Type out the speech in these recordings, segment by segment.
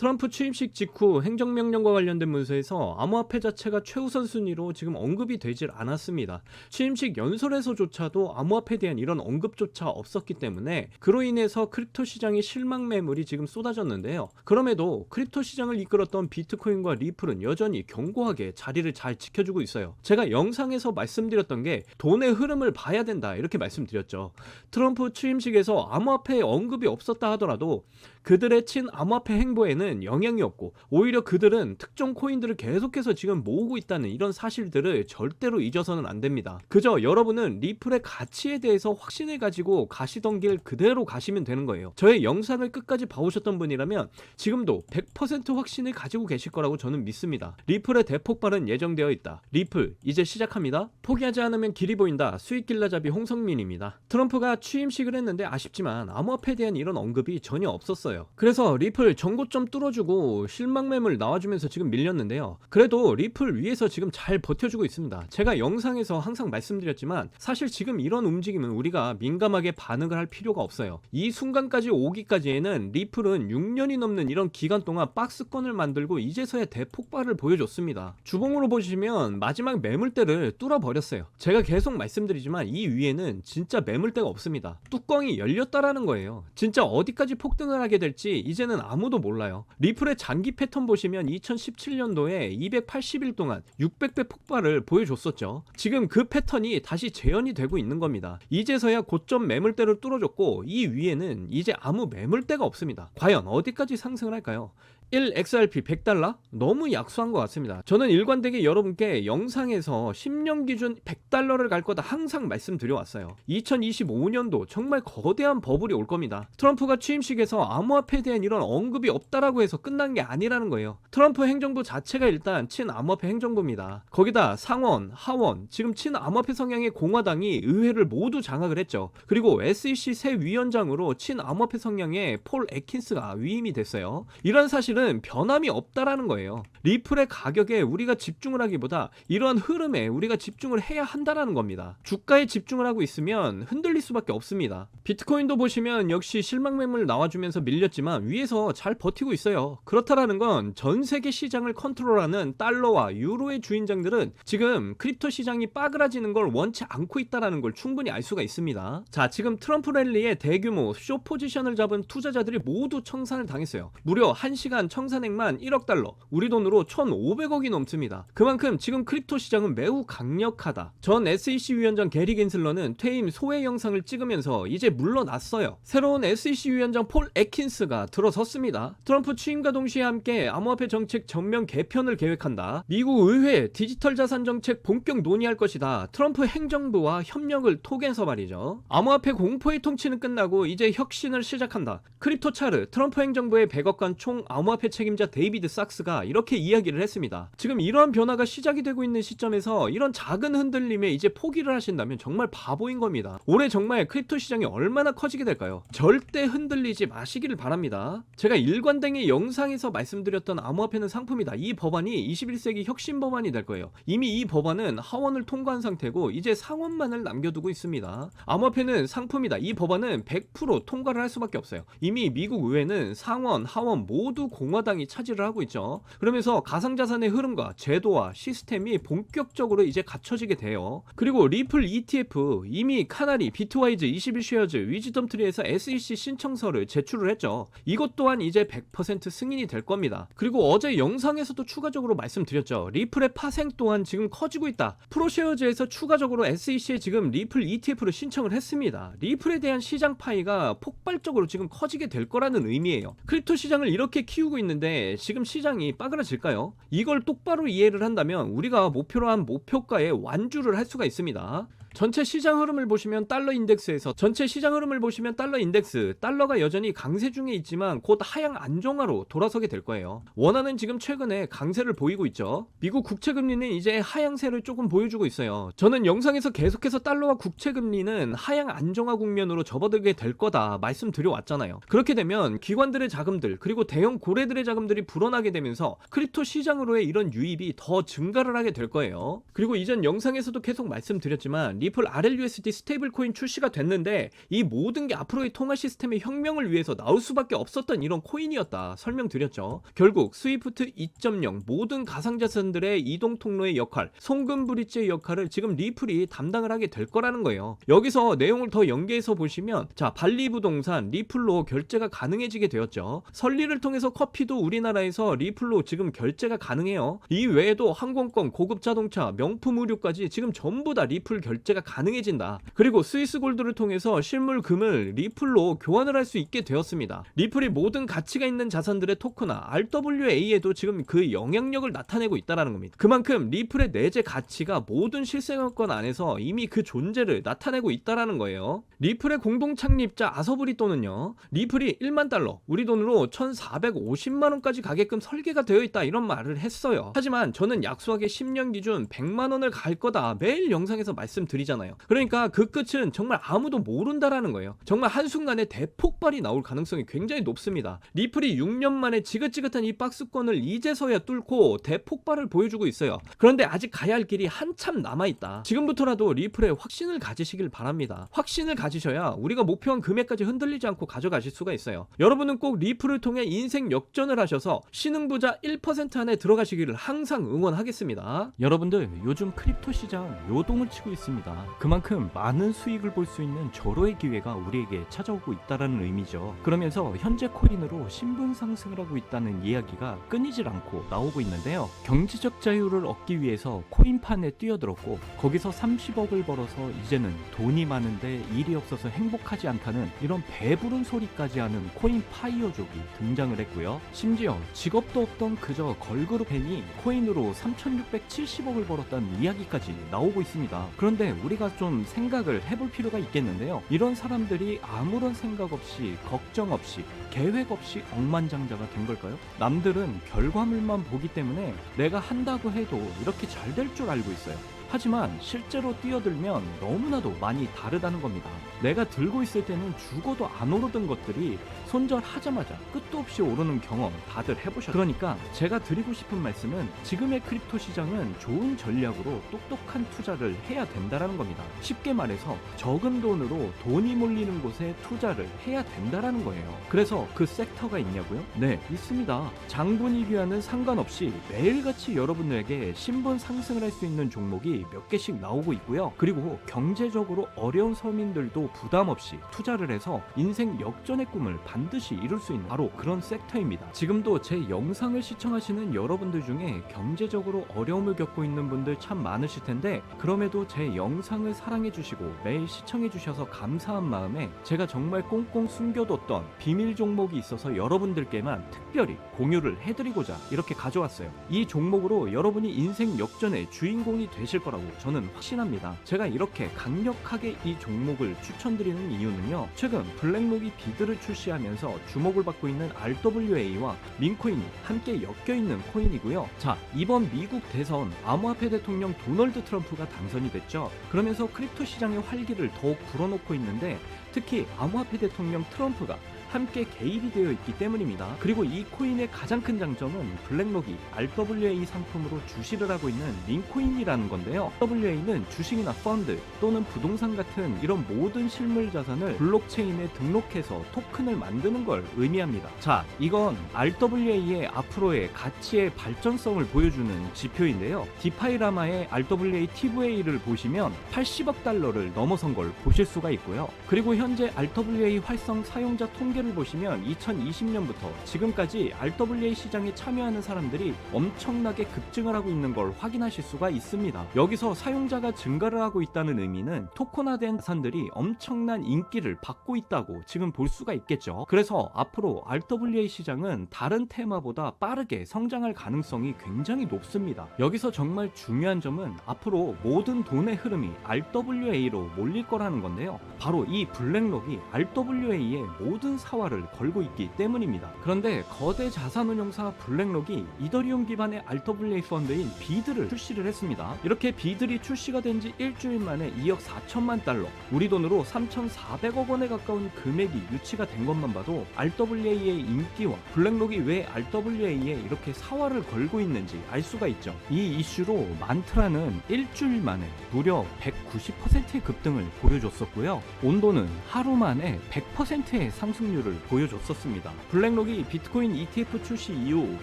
트럼프 취임식 직후 행정명령과 관련된 문서에서 암호화폐 자체가 최우선 순위로 지금 언급이 되질 않았습니다. 취임식 연설에서조차도 암호화폐에 대한 이런 언급조차 없었기 때문에 그로 인해서 크립토 시장의 실망 매물이 지금 쏟아졌는데요. 그럼에도 크립토 시장을 이끌었던 비트코인과 리플은 여전히 견고하게 자리를 잘 지켜주고 있어요. 제가 영상에서 말씀드렸던 게 돈의 흐름을 봐야 된다 이렇게 말씀드렸죠. 트럼프 취임식에서 암호화폐의 언급이 없었다 하더라도 그들의 친 암호화폐 행보에는 영향이 없고 오히려 그들은 특정 코인들을 계속해서 지금 모으고 있다는 이런 사실들을 절대로 잊어서는 안 됩니다. 그저 여러분은 리플의 가치에 대해서 확신을 가지고 가시던 길 그대로 가시면 되는 거예요. 저의 영상을 끝까지 봐오셨던 분이라면 지금도 100% 확신을 가지고 계실 거라고 저는 믿습니다. 리플의 대폭발은 예정되어 있다. 리플 이제 시작합니다. 포기하지 않으면 길이 보인다. 수익 길라잡이 홍성민입니다. 트럼프가 취임식을 했는데 아쉽지만 암호화폐에 대한 이런 언급이 전혀 없었어요. 그래서 리플 전고점 뚫어 주고 실망 매물 나와주면서 지금 밀렸는데요. 그래도 리플 위에서 지금 잘 버텨주고 있습니다. 제가 영상에서 항상 말씀드렸지만 사실 지금 이런 움직임은 우리가 민감하게 반응을 할 필요가 없어요. 이 순간까지 오기까지에는 리플은 6년이 넘는 이런 기간 동안 박스권을 만들고 이제서야 대폭발을 보여줬습니다. 주봉으로 보시면 마지막 매물대를 뚫어버렸어요. 제가 계속 말씀드리지만 이 위에는 진짜 매물대가 없습니다. 뚜껑이 열렸다라는 거예요. 진짜 어디까지 폭등을 하게 될지 이제는 아무도 몰라요. 리플의 장기 패턴 보시면 2017년도에 280일 동안 600배 폭발을 보여줬었죠. 지금 그 패턴이 다시 재현이 되고 있는 겁니다. 이제서야 고점 매물대를 뚫어줬고 이 위에는 이제 아무 매물대가 없습니다. 과연 어디까지 상승을 할까요? 1 XRP 100달러? 너무 약소한 것 같습니다. 저는 일관되게 여러분께 영상에서 10년 기준 100달러를 갈 거다 항상 말씀드려왔어요. 2025년도 정말 거대한 버블이 올 겁니다. 트럼프가 취임식에서 암호화폐에 대한 이런 언급이 없다라고 해서 끝난 게 아니라는 거예요. 트럼프 행정부 자체가 일단 친암호화폐 행정부입니다. 거기다 상원, 하원, 지금 친암호화폐 성향의 공화당이 의회를 모두 장악을 했죠. 그리고 SEC 새 위원장으로 친암호화폐 성향의 폴 에킨스가 위임이 됐어요. 이런 사실은 변함이 없다라는 거예요. 리플의 가격에 우리가 집중을 하기보다 이러한 흐름에 우리가 집중을 해야 한다라는 겁니다. 주가에 집중을 하고 있으면 흔들릴 수밖에 없습니다. 비트코인도 보시면 역시 실망 매물 나와주면서 밀렸지만 위에서 잘 버티고 있어요. 그렇다라는 건 전 세계 시장을 컨트롤하는 달러와 유로의 주인장들은 지금 크립토 시장이 빠그라지는 걸 원치 않고 있다라는 걸 충분히 알 수가 있습니다. 자, 지금 트럼프 랠리에 대규모 쇼 포지션을 잡은 투자자들이 모두 청산을 당했어요. 무려 1시간 청산액만 1억 달러, 우리 돈으로 1,500억이 넘습니다. 그만큼 지금 크립토 시장은 매우 강력하다. 전 SEC 위원장 게리 겐슬러는 퇴임 소외 영상을 찍으면서 이제 물러났어요. 새로운 SEC 위원장 폴 에킨스가 들어섰습니다. 트럼프 취임과 동시에 함께 암호화폐 정책 전면 개편을 계획한다. 미국 의회 디지털 자산 정책 본격 논의할 것이다. 트럼프 행정부와 협력을 통해서 말이죠. 암호화폐 공포의 통치는 끝나고 이제 혁신을 시작한다. 크립토 차르 트럼프 행정부의 100억간 총 암호화폐 책임자 데이비드 sak스가 이렇게 이야기를 했습니다. 지금 이러한 변화가 시작이 되고 있는 시점에서 이런 작은 흔들림에 이제 포기를 하신다면 정말 바보인 겁니다. 올해 정말 크립토 시장이 얼마나 커지게 될까요? 절대 흔들리지 마시기를 바랍니다. 제가 일관되게 영상에서 말씀드렸던 암호화폐는 상품이다. 이 법안이 21세기 혁신 법안이 될 거예요. 이미 이 법안은 하원을 통과한 상태고 이제 상원만을 남겨두고 있습니다. 암호화폐는 상품이다. 이 법안은 100% 통과를 할 수밖에 없어요. 이미 미국 의회는 상원, 하원 모두 공 화당이 차지를 하고 있죠. 그러면서 가상자산의 흐름과 제도와 시스템이 본격적으로 이제 갖춰지게 돼요. 그리고 리플 ETF 이미 카나리, 비트와이즈, 21쉐어즈, 위즈덤 트리에서 SEC 신청서를 제출을 했죠. 이것 또한 이제 100% 승인이 될 겁니다. 그리고 어제 영상에서도 추가적으로 말씀드렸죠. 리플의 파생 또한 지금 커지고 있다. 프로쉐어즈에서 추가적으로 SEC에 지금 리플 ETF를 신청을 했습니다. 리플에 대한 시장 파이가 폭발적으로 지금 커지게 될 거라는 의미예요. 크립토 시장을 이렇게 키우 고 있는데 지금 시장이 빠그라질까요? 이걸 똑바로 이해를 한다면 우리가 목표로 한 목표가에 완주를 할 수가 있습니다. 전체 시장 흐름을 보시면 달러 인덱스에서 전체 시장 흐름을 보시면 달러 인덱스 달러가 여전히 강세 중에 있지만 곧 하향 안정화로 돌아서게 될 거예요. 원화는 지금 최근에 강세를 보이고 있죠. 미국 국채 금리는 이제 하향세를 조금 보여주고 있어요. 저는 영상에서 계속해서 달러와 국채 금리는 하향 안정화 국면으로 접어들게 될 거다 말씀드려 왔잖아요. 그렇게 되면 기관들의 자금들 그리고 대형 고래들의 자금들이 불어나게 되면서 크립토 시장으로의 이런 유입이 더 증가를 하게 될 거예요. 그리고 이전 영상에서도 계속 말씀드렸지만 리플 RLUSD 스테이블 코인 출시가 됐는데 이 모든 게 앞으로의 통화 시스템의 혁명을 위해서 나올 수밖에 없었던 이런 코인이었다 설명드렸죠. 결국 스위프트 2.0 모든 가상자산들의 이동 통로의 역할, 송금 브릿지의 역할을 지금 리플이 담당을 하게 될 거라는 거예요. 여기서 내용을 더 연계해서 보시면 자 발리 부동산 리플로 결제가 가능해지게 되었죠. 설리를 통해서 커피도 우리나라에서 리플로 지금 결제가 가능해요. 이 외에도 항공권, 고급 자동차, 명품 의류까지 지금 전부 다 리플 결제 가 가능해진다. 그리고 스위스 골드를 통해서 실물 금을 리플로 교환을 할 수 있게 되었습니다. 리플이 모든 가치가 있는 자산들의 토크나 RWA에도 지금 그 영향력을 나타내고 있다는 겁니다. 그만큼 리플의 내재 가치가 모든 실생활권 안에서 이미 그 존재를 나타내고 있다는 거예요. 리플의 공동 창립자 아서브리또는요. 리플이 1만 달러, 우리 돈으로 1,450만 원까지 가게끔 설계가 되어 있다 이런 말을 했어요. 하지만 저는 약소하게 10년 기준 100만 원을 갈 거다 매일 영상에서 말씀드리 잖아요. 그러니까 그 끝은 정말 아무도 모른다라는 거예요. 정말 한순간에 대폭발이 나올 가능성이 굉장히 높습니다. 리플이 6년 만에 지긋지긋한 이 박스권을 이제서야 뚫고 대폭발을 보여주고 있어요. 그런데 아직 가야 할 길이 한참 남아있다. 지금부터라도 리플에 확신을 가지시길 바랍니다. 확신을 가지셔야 우리가 목표한 금액까지 흔들리지 않고 가져가실 수가 있어요. 여러분은 꼭 리플을 통해 인생 역전을 하셔서 신흥부자 1% 안에 들어가시기를 항상 응원하겠습니다. 여러분들 요즘 크립토 시장 요동을 치고 있습니다. 그만큼 많은 수익을 볼 수 있는 절호의 기회가 우리에게 찾아오고 있다는 의미죠. 그러면서 현재 코인으로 신분 상승을 하고 있다는 이야기가 끊이질 않고 나오고 있는데요. 경제적 자유를 얻기 위해서 코인판에 뛰어들었고 거기서 30억을 벌어서 이제는 돈이 많은데 일이 없어서 행복하지 않다는 이런 배부른 소리까지 하는 코인 파이어족이 등장을 했고요. 심지어 직업도 없던 그저 걸그룹 팬이 코인으로 3,670억을 벌었다는 이야기까지 나오고 있습니다. 그런데 우리가 좀 생각을 해볼 필요가 있겠는데요. 이런 사람들이 아무런 생각 없이 걱정 없이 계획 없이 억만장자가 된 걸까요? 남들은 결과물만 보기 때문에 내가 한다고 해도 이렇게 잘 될 줄 알고 있어요. 하지만 실제로 뛰어들면 너무나도 많이 다르다는 겁니다. 내가 들고 있을 때는 죽어도 안 오르던 것들이 손절하자마자 끝도 없이 오르는 경험 다들 해보셨죠? 그러니까 제가 드리고 싶은 말씀은 지금의 크립토 시장은 좋은 전략으로 똑똑한 투자를 해야 된다라는 겁니다. 쉽게 말해서 적은 돈으로 돈이 몰리는 곳에 투자를 해야 된다라는 거예요. 그래서 그 섹터가 있냐고요? 네, 있습니다. 장분위기와는 상관없이 매일같이 여러분들에게 신분 상승을 할 수 있는 종목이 몇 개씩 나오고 있고요. 그리고 경제적으로 어려운 서민들도 부담 없이 투자를 해서 인생 역전의 꿈을 반드시 이룰 수 있는 바로 그런 섹터입니다. 지금도 제 영상을 시청하시는 여러분들 중에 경제적으로 어려움을 겪고 있는 분들 참 많으실 텐데 그럼에도 제 영상을 사랑해 주시고 매일 시청해 주셔서 감사한 마음에 제가 정말 꽁꽁 숨겨뒀던 비밀 종목이 있어서 여러분들께만 특별히 공유를 해드리고자 이렇게 가져왔어요. 이 종목으로 여러분이 인생 역전의 주인공이 되실 거라고 저는 확신합니다. 제가 이렇게 강력하게 이 종목을 추천드리는 이유는요. 최근 블랙록이 비드를 출시하면서 주목을 받고 있는 RWA와 민코인이 함께 엮여 있는 코인이고요. 자, 이번 미국 대선 암호화폐 대통령 도널드 트럼프가 당선이 됐죠. 그러면서 크립토 시장의 활기를 더욱 불어넣고 있는데 특히 암호화폐 대통령 트럼프가 함께 개입이 되어 있기 때문입니다. 그리고 이 코인의 가장 큰 장점은 블랙록이 RWA 상품으로 주식을 하고 있는 링코인이라는 건데요. RWA는 주식이나 펀드 또는 부동산 같은 이런 모든 실물 자산을 블록체인에 등록해서 토큰을 만드는 걸 의미합니다. 자, 이건 RWA의 앞으로의 가치의 발전성을 보여주는 지표인데요. 디파이라마의 RWA TVA를 보시면 80억 달러를 넘어선 걸 보실 수가 있고요. 그리고 현재 RWA 활성 사용자 통계 를 보시면 2020년부터 지금까지 RWA 시장에 참여하는 사람들이 엄청나게 급증을 하고 있는 걸 확인하실 수가 있습니다. 여기서 사용자가 증가를 하고 있다는 의미는 토큰화된 자산들이 엄청난 인기를 받고 있다고 지금 볼 수가 있겠죠. 그래서 앞으로 RWA 시장은 다른 테마보다 빠르게 성장할 가능성이 굉장히 높습니다. 여기서 정말 중요한 점은 앞으로 모든 돈의 흐름이 RWA로 몰릴 거라는 건데요. 바로 이 블랙록이 RWA의 모든 사활을 걸고 있기 때문입니다. 그런데 거대 자산운용사 블랙록이 이더리움 기반의 RWA 펀드인 비드를 출시를 했습니다. 이렇게 비들이 출시가 된 지 일주일 만에 2억 4천만 달러, 우리 돈으로 3,400억 원에 가까운 금액이 유치가 된 것만 봐도 RWA의 인기와 블랙록이 왜 RWA에 이렇게 사활을 걸고 있는지 알 수가 있죠. 이 이슈로 만트라는 일주일 만에 무려 190%의 급등을 보여줬었고요. 온도는 하루 만에 100%의 상승률 을 보여줬었습니다. 블랙록이 비트코인 ETF 출시 이후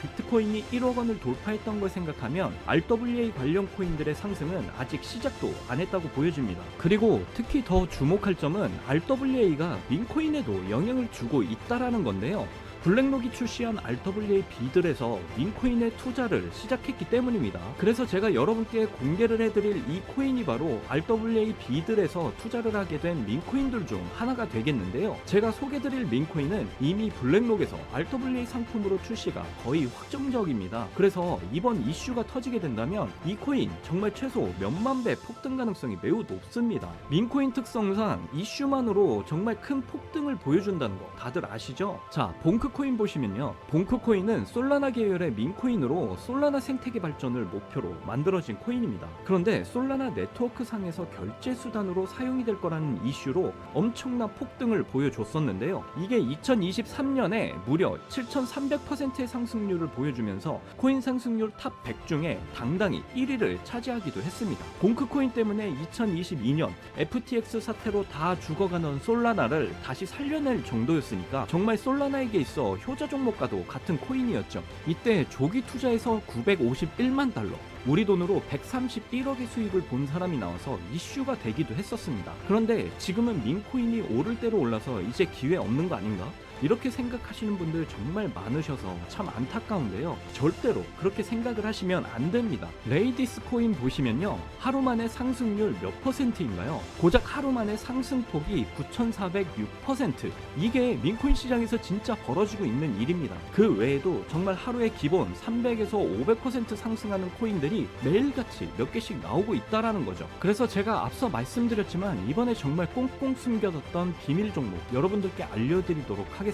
비트코인이 1억 원을 돌파했던 걸 생각하면 RWA 관련 코인들의 상승은 아직 시작도 안 했다고 보여집니다. 그리고 특히 더 주목할 점은 RWA가 민코인에도 영향을 주고 있다라는 건데요. 블랙록이 출시한 RWA 비들에서 민코인의 투자를 시작했기 때문입니다. 그래서 제가 여러분께 공개를 해드릴 이 코인이 바로 RWA 비들에서 투자를 하게 된 민코인들 중 하나가 되겠는데요. 제가 소개드릴 민코인은 이미 블랙록에서 RWA 상품으로 출시가 거의 확정적입니다. 그래서 이번 이슈가 터지게 된다면 이 코인 정말 최소 몇만 배 폭등 가능성이 매우 높습니다. 민코인 특성상 이슈만으로 정말 큰 폭등을 보여준다는 거 다들 아시죠? 자, 봉크코인 보시면요. 봉크코인은 솔라나 계열의 민코인으로 솔라나 생태계 발전을 목표로 만들어진 코인입니다. 그런데 솔라나 네트워크 상에서 결제 수단으로 사용이 될 거라는 이슈로 엄청난 폭등을 보여줬었는데요. 이게 2023년에 무려 7,300%의 상승률을 보여주면서 코인 상승률 탑 100 중에 당당히 1위를 차지하기도 했습니다. 봉크코인 때문에 2022년 FTX 사태로 다 죽어가는 솔라나를 다시 살려낼 정도였으니까 정말 솔라나에게 있어 효자 종목과도 같은 코인이었죠. 이때 조기 투자에서 951만 달러, 우리 돈으로 131억의 수익을 본 사람이 나와서 이슈가 되기도 했었습니다. 그런데 지금은 민코인이 오를 대로 올라서 이제 기회 없는 거 아닌가? 이렇게 생각하시는 분들 정말 많으셔서 참 안타까운데요. 절대로 그렇게 생각을 하시면 안 됩니다. 레이디스 코인 보시면요. 하루 만에 상승률 몇 퍼센트인가요? 고작 하루 만에 상승폭이 9,406%. 이게 민코인 시장에서 진짜 벌어지고 있는 일입니다. 그 외에도 정말 하루에 기본 300에서 500% 상승하는 코인들이 매일같이 몇 개씩 나오고 있다라는 거죠. 그래서 제가 앞서 말씀드렸지만 이번에 정말 꽁꽁 숨겨뒀던 비밀 종목 여러분들께 알려드리도록 하겠습니다.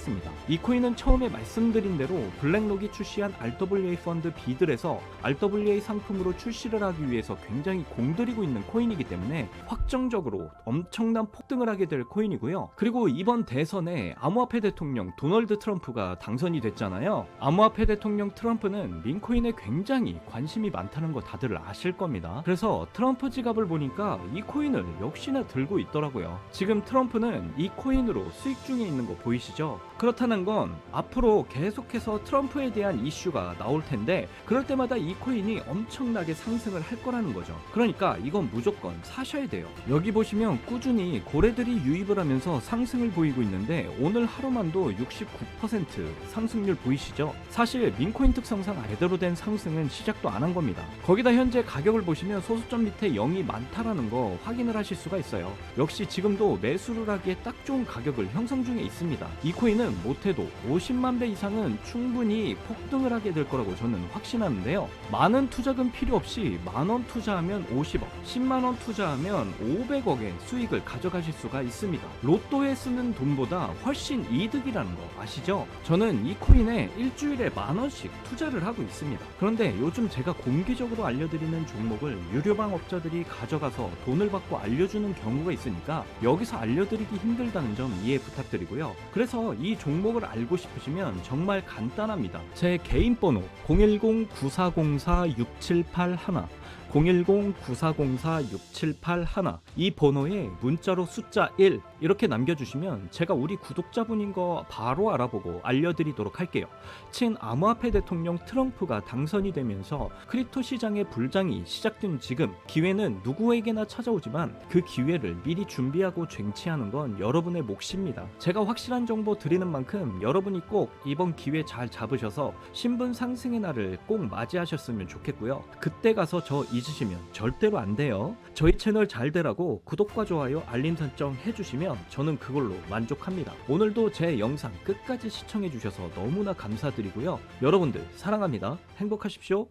이 코인은 처음에 말씀드린 대로 블랙록이 출시한 RWA 펀드 비들에서 RWA 상품으로 출시를 하기 위해서 굉장히 공들이고 있는 코인이기 때문에 확정적으로 엄청난 폭등을 하게 될 코인이고요. 그리고 이번 대선에 암호화폐 대통령 도널드 트럼프가 당선이 됐잖아요. 암호화폐 대통령 트럼프는 민코인에 굉장히 관심이 많다는 거 다들 아실 겁니다. 그래서 트럼프 지갑을 보니까 이 코인을 역시나 들고 있더라고요. 지금 트럼프는 이 코인으로 수익 중에 있는 거 보이시죠? 그렇다는 건 앞으로 계속해서 트럼프에 대한 이슈가 나올 텐데 그럴 때마다 이 코인이 엄청나게 상승을 할 거라는 거죠. 그러니까 이건 무조건 사셔야 돼요. 여기 보시면 꾸준히 고래들이 유입을 하면서 상승을 보이고 있는데 오늘 하루만도 69% 상승률 보이시죠? 사실 민코인 특성상 제대로 된 상승은 시작도 안 한 겁니다. 거기다 현재 가격을 보시면 소수점 밑에 0이 많다라는 거 확인을 하실 수가 있어요. 역시 지금도 매수를 하기에 딱 좋은 가격을 형성 중에 있습니다. 이 코인 은 못해도 50만 배 이상은 충분히 폭등을 하게 될 거라고 저는 확신하는데요. 많은 투자금 필요 없이 만 원 투자하면 50억, 10만 원 투자하면 500억의 수익을 가져가실 수가 있습니다. 로또에 쓰는 돈보다 훨씬 이득이라는 거 아시죠? 저는 이 코인에 일주일에 만 원씩 투자를 하고 있습니다. 그런데 요즘 제가 공개적으로 알려드리는 종목을 유료방 업자들이 가져가서 돈을 받고 알려주는 경우가 있으니까 여기서 알려드리기 힘들다는 점 이해 부탁드리고요. 그래서 이 종목을 알고 싶으시면 정말 간단합니다. 제 개인 번호 010-9404-6781 010-9404-6781 이 번호에 문자로 숫자 1 이렇게 남겨주시면 제가 우리 구독자분인 거 바로 알아보고 알려드리도록 할게요. 친 암호화폐 대통령 트럼프가 당선이 되면서 크립토 시장의 불장이 시작된 지금 기회는 누구에게나 찾아오지만 그 기회를 미리 준비하고 쟁취하는 건 여러분의 몫입니다. 제가 확실한 정보 드리는 만큼 여러분이 꼭 이번 기회 잘 잡으셔서 신분 상승의 날을 꼭 맞이하셨으면 좋겠고요. 그때 가서 저 잊으시면 절대로 안 돼요. 저희 채널 잘 되라고 구독과 좋아요, 알림 설정 해주시면 저는 그걸로 만족합니다. 오늘도 제 영상 끝까지 시청해주셔서 너무나 감사드리고요. 여러분들 사랑합니다. 행복하십시오.